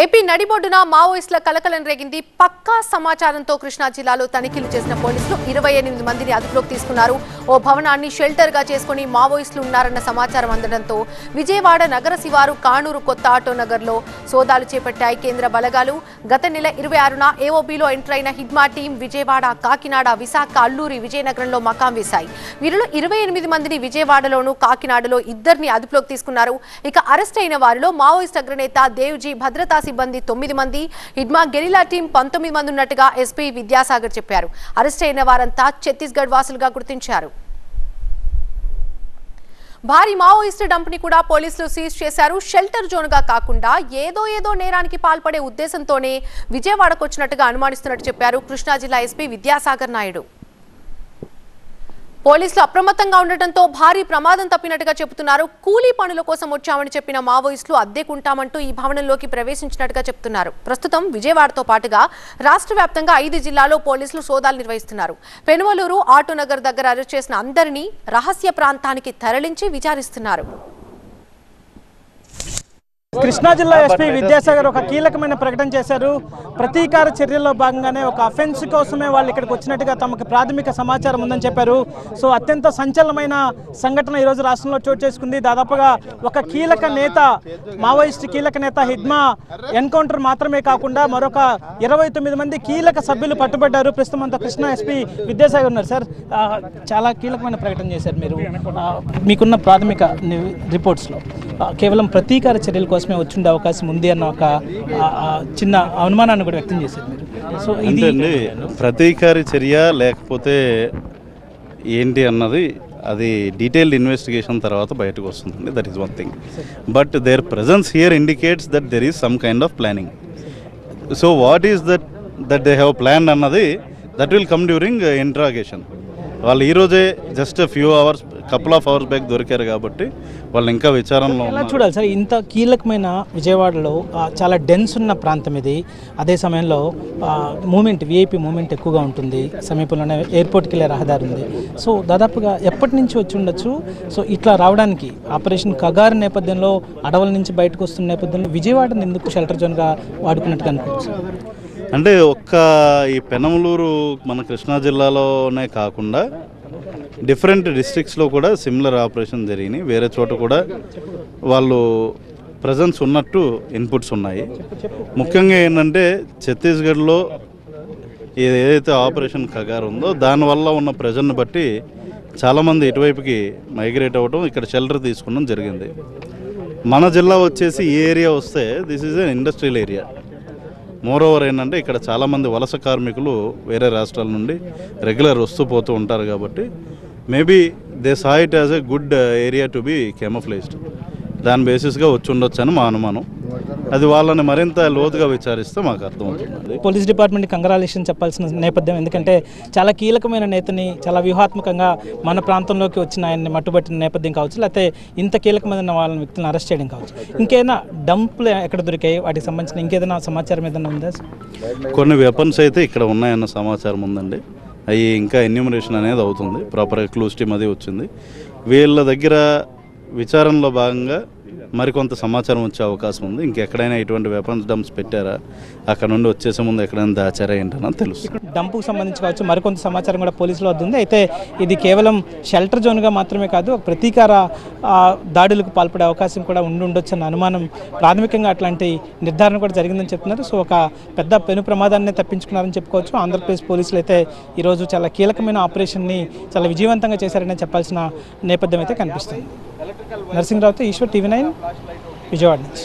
AP నడిబొడ్డున మావోయిస్టుల కలకలం రేగింది. పక్కా సమాచారంతో కృష్ణా జిల్లాలో తనిఖీలు చేసిన పోలీసులు ఇరవై ఎనిమిది మందిని అదుపులోకి తీసుకున్నారు. ఓ భవనాన్ని షెల్టర్గా చేసుకుని మావోయిస్టులు ఉన్నారన్న సమాచారం అందడంతో విజయవాడ నగర శివారు కాణూరు కొత్త ఆటో నగర్లో సోదాలు చేపట్టాయి. కేంద్ర బలగాలు గత నెల ఇరవై ఆరున ఏఓబీలో ఎంటర్ అయిన హిడ్మా టీం విజయవాడ కాకినాడ విశాఖ అల్లూరి విజయనగరంలో మకాం వేశాయి. వీరిలో ఇరవై ఎనిమిది మందిని విజయవాడలోను కాకినాడలో ఇద్దరిని అదుపులోకి తీసుకున్నారు. ఇక అరెస్ట్ అయిన వారిలో మావోయిస్ట్ అగ్రనేత దేవ్జీ భద్రతా సిబ్బంది తొమ్మిది మంది హిడ్మా గెరిలా టీం పంతొమ్మిది మంది ఉన్నట్టుగా ఎస్పీ విద్యాసాగర్ చెప్పారు. అరెస్ట్ అయిన వారంతా ఛత్తీస్గఢ్ వాసులుగా గుర్తించారు. భారీ మావోయిస్టు డంప్ని కూడా పోలీసులు సీజ్ చేశారు. షెల్టర్ జోన్గా కాకుండా ఏదో ఏదో నేరానికి పాల్పడే ఉద్దేశంతోనే విజయవాడకు వచ్చినట్టుగా అనుమానిస్తున్నట్టు చెప్పారు కృష్ణా జిల్లా ఎస్పీ విద్యాసాగర్ నాయుడు. పోలీసులు అప్రమత్తంగా ఉండటంతో భారీ ప్రమాదం తప్పినట్టుగా చెబుతున్నారు. కూలీ పనుల కోసం వచ్చామని చెప్పిన మావోయిస్టులు అద్దెకుంటామంటూ ఈ భవనంలోకి ప్రవేశించినట్టుగా చెప్తున్నారు ప్రస్తుతం విజయవాడతో పాటుగా రాష్ట్ర వ్యాప్తంగా ఐదు జిల్లాలో పోలీసులు సోదాలు నిర్వహిస్తున్నారు. పెనువలూరు ఆటోనగర్ దగ్గర అరెస్ట్ చేసిన అందరినీ రహస్య ప్రాంతానికి తరలించి విచారిస్తున్నారు. కృష్ణా జిల్లా ఎస్పీ విద్యాసాగర్ ఒక కీలకమైన ప్రకటన చేశారు. ప్రతీకార చర్యల్లో భాగంగానే ఒక అఫెన్స్ కోసమే వాళ్ళు ఇక్కడికి వచ్చినట్టుగా తమకు ప్రాథమిక సమాచారం ఉందని చెప్పారు. సో అత్యంత సంచలనమైన సంఘటన ఈరోజు రాష్ట్రంలో చోటు చేసుకుంది. దాదాపుగా ఒక కీలక నేత మావోయిస్ట్ కీలక నేత హిడ్మా ఎన్కౌంటర్ మాత్రమే కాకుండా మరొక ఇరవై తొమ్మిది మంది కీలక సభ్యులు పట్టుబడ్డారు. ప్రస్తుతం అంతా కృష్ణా ఎస్పీ విద్యాసాగర్ ఉన్నారు. సార్ చాలా కీలకమైన ప్రకటన చేశారు మీరు. మీకున్న ప్రాథమిక రిపోర్ట్స్లో కేవలం ప్రతీకార చర్యల కోసమే వచ్చిండే అవకాశం ఉంది అన్న ఒక చిన్న అనుమానాన్ని కూడా వ్యక్తం చేశారు మీరు. సో ఇది ప్రతీకార చర్య లేకపోతే ఏంటి అన్నది అది డీటెయిల్డ్ ఇన్వెస్టిగేషన్ తర్వాత బయటకు వస్తుందండి that is one thing but their presence here indicates that there is some kind of planning so what is that that they have plan అన్నది that will come during interrogation వాళ్ళు ఈరోజే just few hours couple of hours back దొరికారు కాబట్టి వాళ్ళు ఇంకా విచారణలో ఎలా చూడాలి సార్? ఇంత కీలకమైన విజయవాడలో చాలా డెన్స్ ఉన్న ప్రాంతం ఇది. అదే సమయంలో మూమెంట్ విఐపి మూమెంట్ ఎక్కువగా ఉంటుంది. సమీపంలోనే ఎయిర్పోర్ట్కి వెళ్ళే రహదారి ఉంది. సో దాదాపుగా ఎప్పటి నుంచి వచ్చి ఉండొచ్చు? సో ఇట్లా రావడానికి ఆపరేషన్ కగారు నేపథ్యంలో అడవుల నుంచి బయటకు వస్తున్న నేపథ్యంలో విజయవాడని ఎందుకు షెల్టర్ జోన్గా వాడుకున్నట్టుగా అనుకోవచ్చు అంటే ఒక్క ఈ పెనమలూరు మన కృష్ణా జిల్లాలోనే కాకుండా డిఫరెంట్ డిస్ట్రిక్ట్స్లో కూడా సిమిలర్ ఆపరేషన్ జరిగినాయి. వేరే చోట కూడా వాళ్ళు ప్రజెన్స్ ఉన్నట్టు ఇన్పుట్స్ ఉన్నాయి. ముఖ్యంగా ఏంటంటే ఛత్తీస్గఢ్లో ఏదైతే ఆపరేషన్ కగారు ఉందో దానివల్ల ఉన్న ప్రెజర్ని బట్టి చాలామంది ఇటువైపుకి మైగ్రేట్ అవ్వడం ఇక్కడ షెల్టర్ తీసుకోవడం జరిగింది. మన జిల్లా వచ్చేసి ఈ ఏరియా వస్తే this is an industrial area more over ఏంటంటే ఇక్కడ చాలామంది వలస కార్మికులు వేరే రాష్ట్రాల నుండి రెగ్యులర్ వస్తూ పోతూ ఉంటారు కాబట్టి maybe they saw it as a good area to be camouflaged దాని బేసిస్గా వచ్చి ఉండొచ్చు అని మా అనుమానం. అది వాళ్ళని మరింత లోతుగా విచారిస్తే మాకు అర్థమవుతుంది పోలీస్ డిపార్ట్మెంట్ కంగ్రాలేషన్ చెప్పాల్సిన నేపథ్యం ఎందుకంటే చాలా కీలకమైన నేతని చాలా వ్యూహాత్మకంగా మన ప్రాంతంలోకి వచ్చిన ఆయన్ని మట్టుబట్టిన నేపథ్యం కావచ్చు లేకపోతే ఇంత కీలకమైన వాళ్ళని వ్యక్తులను అరెస్ట్ చేయడం కావచ్చు. ఇంకేదైనా డంపులు ఎక్కడ దొరికాయి? వాటికి సంబంధించిన ఇంకేదైనా సమాచారం ఏదైనా ఉందా కొన్ని వెపన్స్ అయితే ఇక్కడ ఉన్నాయన్న సమాచారం ఉందండి. అవి ఇంకా ఎన్యూమరేషన్ అనేది అవుతుంది. ప్రాపర్గా క్లూస్ టీమ్ అది వచ్చింది. వీళ్ళ దగ్గర విచారణలో భాగంగా మరికొంత సమాచారం వచ్చే అవకాశం ఉంది. ఇంకెక్కడైనా ఇటువంటి వెపన్స్ డంప్స్ పెట్టారా? అక్కడ నుండి వచ్చేసే ముందు ఎక్కడైనా దాచారా తెలుసు. తెలుస్తుంది డంపుకు సంబంధించి కావచ్చు మరికొంత సమాచారం కూడా పోలీసులు వద్దుంది. అయితే ఇది కేవలం షెల్టర్ జోన్గా మాత్రమే కాదు ప్రతీకార దాడులకు పాల్పడే అవకాశం కూడా ఉండి ఉండొచ్చు అన్న అనుమానం ప్రాథమికంగా అట్లాంటి నిర్ధారణ కూడా జరిగిందని చెప్తున్నారు. సో ఒక పెద్ద పెను ప్రమాదాన్ని తప్పించుకున్నారని చెప్పుకోవచ్చు. ఆంధ్రప్రదేశ్ పోలీసులు అయితే ఈరోజు చాలా కీలకమైన ఆపరేషన్ని చాలా విజయవంతంగా చేశారని చెప్పాల్సిన నేపథ్యం అయితే కనిపిస్తుంది. నరసింహరావుతో ఈశ్వర్ టీవీ నైన్ విజయవాడ నుంచి